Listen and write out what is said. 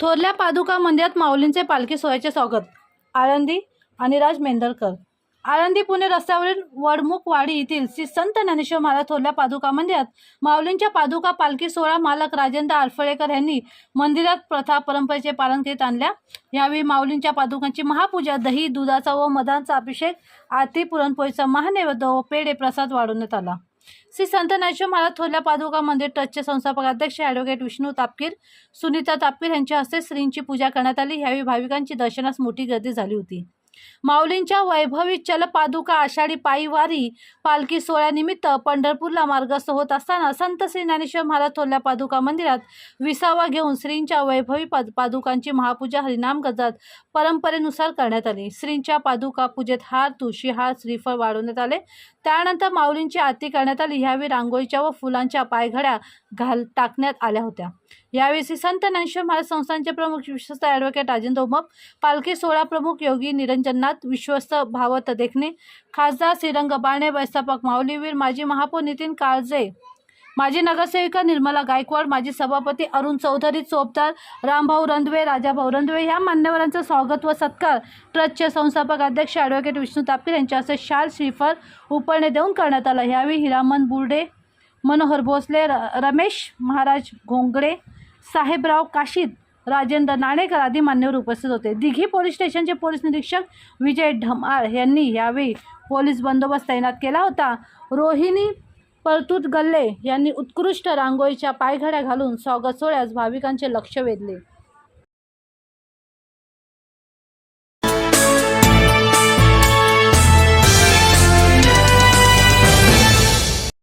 थोरल्या पादुका मंदिरात माऊलींचे पालखी सोहळ्याचे स्वागत. आळंदी अनिराज मेंदरकर. आळंदी पुणे रस्त्यावरील वडमुखवाडी येथील श्री संत ज्ञानेश्वर महाराज थोरल्या पादुका मंदिरात माऊलींच्या पादुका पालखी सोहळा मालक राजेंद्र आरफळेकर यांनी मंदिरात प्रथा परंपरेचे पालन करीत आणल्या. यावेळी माऊलींच्या पादुकांची महापूजा दही दुधाचा व मधांचा अभिषेक आरती पुरणपोळीचा महानैवेद्य व पेढे प्रसाद वाढवण्यात आला. श्री संत ज्ञानेश्वर महाराज थोरल्या पादुका मंदिर ट्रस्टचे संस्थापक अध्यक्ष ॲडव्होकेट विष्णू तापकीर सुनीता तापकीर यांच्या हस्ते श्रींची पूजा करण्यात आली. यावेळी भाविकांची दर्शनास मोठी गर्दी झाली होती. माऊलींच्या वैभवी चलपादुका आषाढी पायी वारी पालखी सोहळ्यानिमित्त पंढरपूरला मार्गस्थ होत असताना संत श्री ज्ञानेश्वर महाराज थोरल्या पादुका मंदिरात विसावा घेऊन श्रींच्या वैभवी पाद पादुकांची महापूजा हरिनाम गजात परंपरेनुसार करण्यात आली. श्रींच्या पादुका पूजेत हार तुळशी हार श्रीफळ वाढवण्यात आले. त्यानंतर माऊलींची आरती करण्यात आली. यावेळी रांगोळीच्या व फुलांच्या पायघड्या घाल टाकण्यात आल्या होत्या. यावेळी श्री संत ज्ञानेश्वर महाराज संस्थांचे प्रमुख विशेषतः ॲडव्होकेट राजेंद्र उमप पालखी सोहळा प्रमुख योगी जन्नात विश्वस्त भावत देखणे. खासदार श्रीरंग बाणे व्यवस्थापक माऊलीवीर माजी महापौर नितीन काळजे माजी नगरसेविका निर्मला गायकवाड माजी सभापती अरुण चौधरी चोपदार रामभाऊ रंधवे राजाभाऊ रंधवे या मान्यवरांचं स्वागत व सत्कार ट्रस्टचे संस्थापक अध्यक्ष ॲडव्होकेट विष्णू तापकीर यांच्या हस्ते शाल श्रीफळ उपळणे देऊन करण्यात आला. यावेळी हिरामन बुर्डे मनोहर भोसले र रमेश महाराज घोंगडे साहेबराव काशीद राजेंद्र नाणेकर आदी मान्यवर उपस्थित होते. दिघी पोलीस स्टेशनचे पोलीस निरीक्षक विजय ढमाळ यांनी यावेळी पोलीस बंदोबस्त तैनात केला होता. रोहिणी परतूत गल्ले यांनी उत्कृष्ट रांगोळीच्या पायघड्या घालून स्वागत सोहळ्यास भाविकांचे लक्ष वेधले.